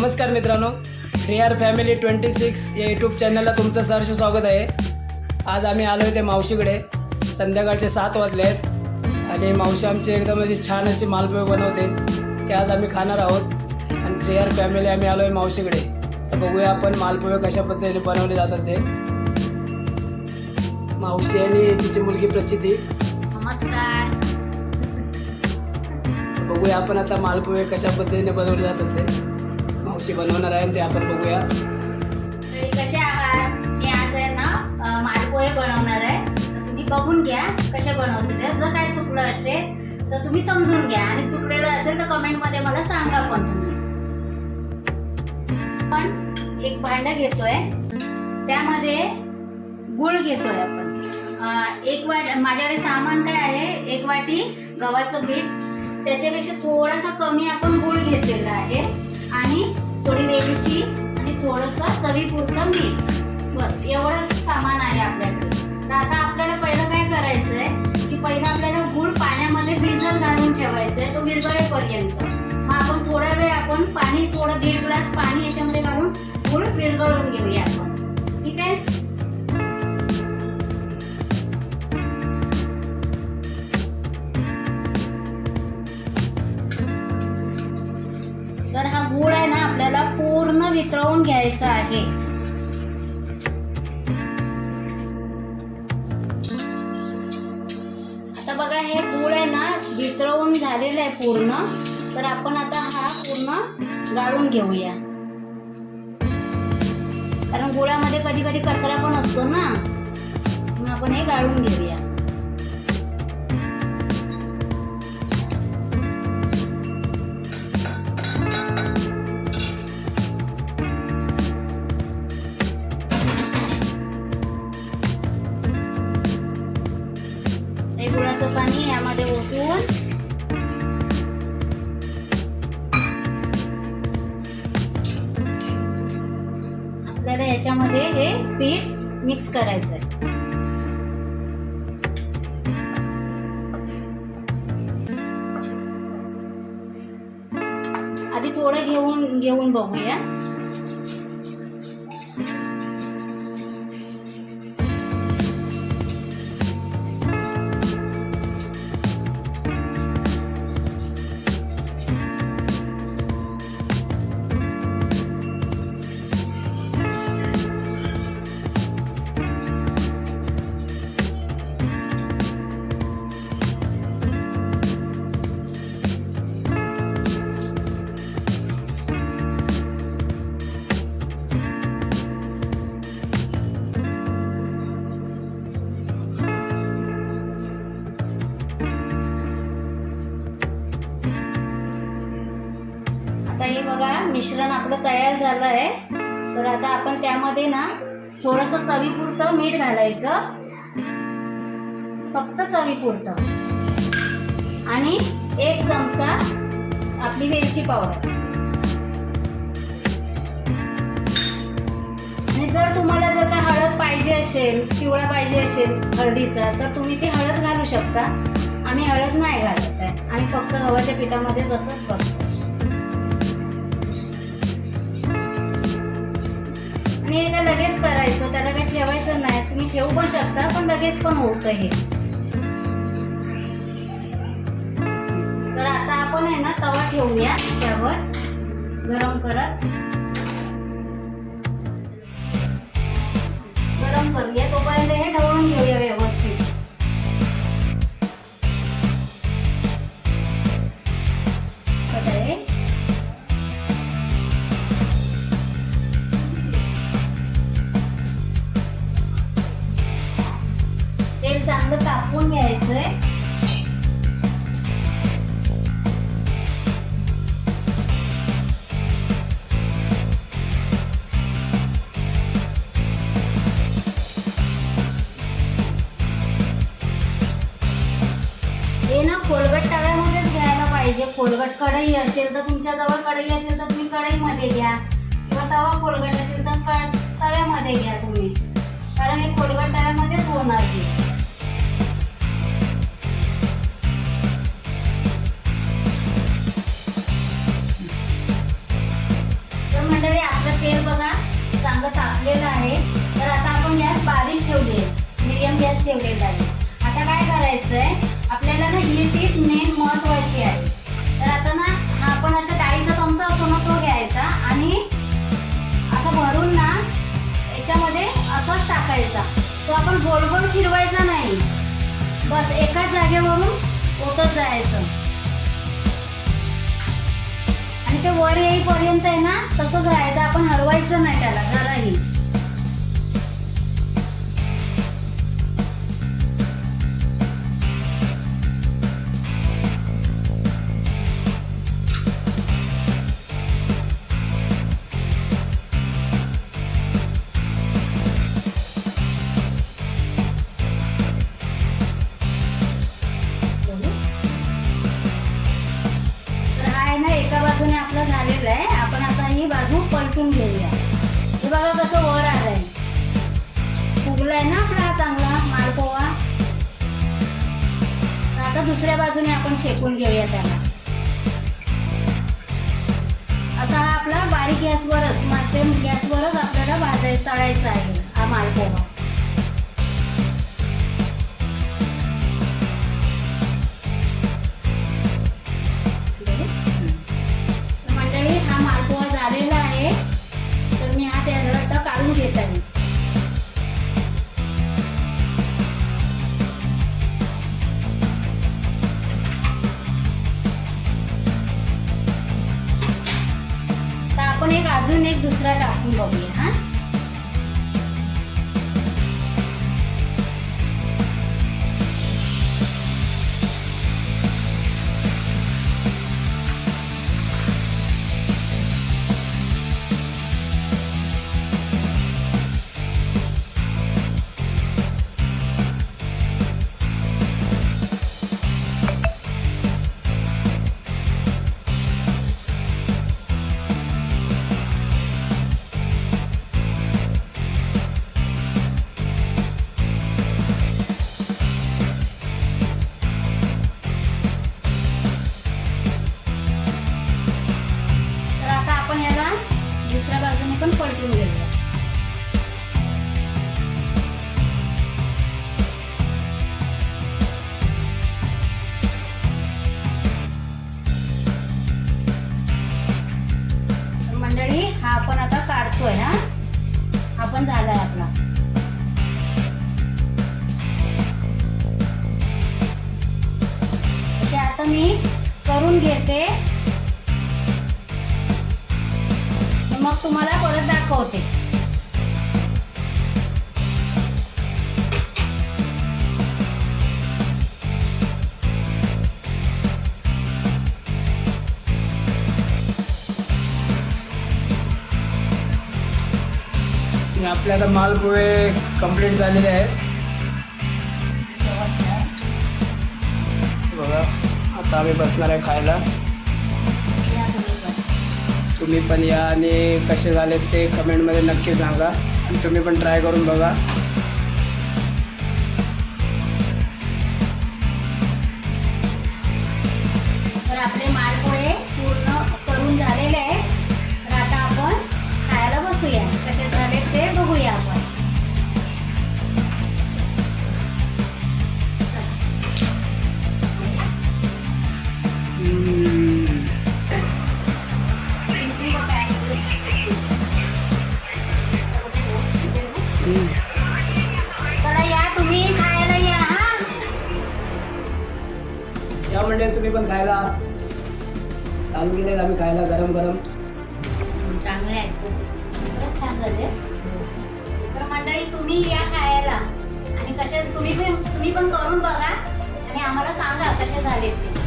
नमस्कार मित्रांनो three R family twenty six या यूट्यूब चॅनलला तुमचं सहर्ष स्वागत आहे. आज आम्ही आलो आहे ते मावशीकडे. संध्याकाळचे सात वाजले आहेत आणि मावशी आमची एकदम अशी छान अशी मालपोहे बनवते. ते आज आम्ही खाणार आहोत आणि थ्री आर फॅमिली आम्ही आलो आहे मावशीकडे. तर बघूया आपण मालपोहे कशा पद्धतीने बनवले जातात ते. मावशी आणि तिची मुलगी प्रचिती. नमस्कार. बघूया आपण आता मालपोहे कशा पद्धतीने बनवले जातात ते. मावशी बनवणार आहे ते आपण बघूया. कसे आहात? मी आज आहे ना मालपोहे बनवणार आहे. तर तुम्ही बघून घ्या कसे बनवते ते. जर काय चुकलं असेल तर तुम्ही समजून घ्या. आणि चुकलेलं असेल तर कमेंटमध्ये मला सांगा पण. तुम्ही पण एक भांडं घेतोय. त्यामध्ये गुळ घेतोय आपण. एक वाट माझ्याकडे सामान काय आहे? एक वाटी गव्हाचं पीठ. त्याच्यापेक्षा थोडासा कमी आपण गुळ घेतलेला आहे. आणि थोडी वेलची आणि थोडंसं चवीपुरतं मीठ. बस एवढंच सामान आहे आपल्याकडे. तर आता आपल्याला पहिलं काय करायचंय की पहिलं आपल्याला गुळ पाण्यामध्ये भिजत घालून ठेवायचंय तो विरघळेपर्यंत. मग आपण थोडा वेळ आपण पाणी थोडं दीड ग्लास पाणी याच्यामध्ये घालून गुळ विरघळून घेऊया आपण. तर हा गुळ आहे ना आपल्याला पूर्ण वितळवून घ्यायचा आहे. आता बघा हे गुळ आहे ना वितळवून झालेलं आहे पूर्ण. तर आपण आता हा पूर्ण गाळून घेऊया. कारण गुळामध्ये कधी कधी कचरा पण असतो ना. मग आपण हे गाळून घेऊया. हे पाणी यामध्ये ओतून. आपल्याला याच्यामध्ये हे पीठ मिक्स करायचं आहे आधी थोडं घेऊन घेऊन बघूया. मिश्रण आपलं तयार झालं आहे. तर आता आपण त्यामध्ये ना थोडस चवीपुरतं मीठ घालायचं. फक्त चवीपुरतं. आणि एक चमचा आपली वेलची पावडर. आणि जर तुम्हाला जर का हळद पाहिजे असेल पिवळा पाहिजे असेल हळदीचा तर तुम्ही ती हळद घालू शकता. आम्ही हळद नाही घालत आहे. आम्ही फक्त गव्हाच्या पिठामध्ये जसंच करतो. हे काय लगेच करायचं त्याला काही ठेवायचं नाही तुम्ही ठेवू पण शकता पण लगेच पण होतं हे. तर आता आपण आहे ना तवा ठेवूया त्यावर गरम करत. खोलगट कढई असेल तर तुमच्याजवळ कढई असेल तर तुम्ही कढईमध्ये घ्या. किंवा तवा खोलगट असेल तर क- तव्यामध्ये घ्या तुम्ही. कारण हे खोलगट तव्यामध्येच होणार आहे तर चांगलं तापलेलं आहे. तर आता आपण गॅस बारीक ठेवले मिडियम गॅस ठेवलेला आहे. आता काय करायचं आहे आपल्याला ना ही टीप मेन महत्वाची आहे. टाकायचा. तो आपण गोल गोल फिरवायचा नाही. बस एकाच जागेवरून ओतत जायचं. आणि ते वर येईपर्यंत आहे ना तसंच राहायचं. आपण हरवायचं नाही त्याला जराही बाजू घेऊया. हे बघा कसं वर आलंय फुगलाय ना आपला चांगला मालपोहा आता दुसऱ्या बाजूने आपण शेकून घेऊया त्याला. असा हा आपला बारीक गॅसवरच मध्यम गॅसवरच आपल्याला भाजाय तळायचा आहे हा मालपोहा Não. दुसऱ्या बाजूने पण पलटून घेऊया मंडळी हा आपण आता काढतोय हा. आपण झालाय आपला. असे आता मी करून घेते. मग तुम्हाला परत दाखवते. आणि आपले आता मालपुळे कंप्लीट झालेले आहेत. बघा आता आम्ही बसणार आहे खायला. तुम्ही पण या आणि कसे झालेत ते कमेंटमध्ये नक्की सांगा. आणि तुम्ही पण ट्राय करून बघा. तर या तुम्ही खायला या हा. या म्हणजे तुम्ही पण खायला. चालू केले आम्ही खायला गरम गरम. चांगले आहेत खूप छान झाले. तर मंडळी तुम्ही या खायला. आणि कसे तुम्ही पण तुम्ही पण करून बघा. आणि आम्हाला सांगा कसे झाले ते.